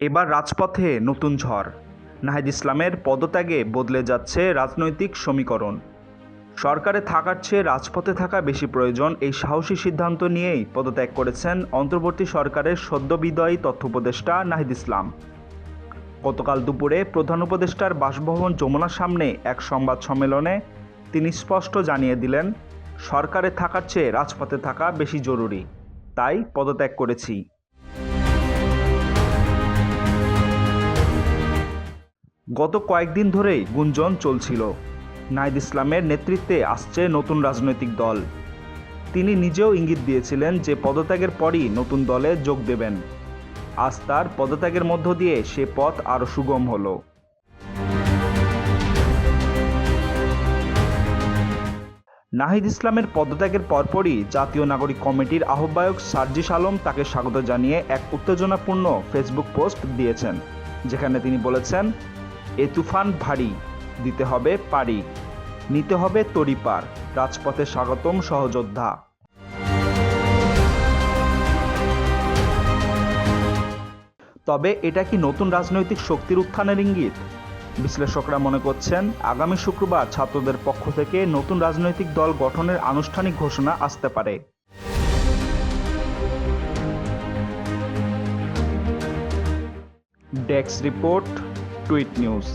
এবার রাজপথে নতুন ঝড়। নাহিদ ইসলামের পদত্যাগে বদলে যাচ্ছে রাজনৈতিক সমীকরণ। সরকারে থাকার চেয়ে রাজপথে থাকা বেশি প্রয়োজন এই সাহসী সিদ্ধান্ত নিয়েই পদত্যাগ করেছেন অন্তর্বর্তী সরকারের সদ্যবিদয়ী তথ্য উপদেষ্টা নাহিদ ইসলাম। গতকাল দুপুরে প্রধান উপদেষ্টার বাসভবন যমুনার সামনে এক সংবাদ সম্মেলনে তিনি স্পষ্ট জানিয়ে দিলেন, সরকারে থাকার চেয়ে রাজপথে থাকা বেশি জরুরি। তাই পদত্যাগ করেছি। গত কয়েকদিন ধরেই গুঞ্জন চলছিল। নাহিদ ইসলামের নেতৃত্বে আসছে নতুন রাজনৈতিক দল। তিনি নিজেও ইঙ্গিত দিয়েছিলেন যে পদত্যাগের পরই নতুন দলে যোগ দেবেন। আজ তার পদত্যাগের মধ্য দিয়ে সে পথ আরও সুগম হলো। নাহিদ ইসলামের পদত্যাগের পরপরই জাতীয় নাগরিক কমিটির আহ্বায়ক সার্জিস আলম তাকে স্বাগত জানিয়ে এক উত্তেজনাপূর্ণ ফেসবুক পোস্ট দিয়েছেন, যেখানে তিনি বলেছেন এ তুফান ভারী, দিতে হবে পারি। নিতে হবে তরিপার। রাজপথে স্বাগতম সহযোদ্ধা। তবে এটা কি নতুন রাজনৈতিক শক্তির উত্থানের ইঙ্গিত? বিশ্লেষকরা মনে করছেন, আগামী শুক্রবার ছাত্রদের পক্ষ থেকে নতুন রাজনৈতিক দল গঠনের আনুষ্ঠানিক ঘোষণা আসতে পারে। Desk report tweet news.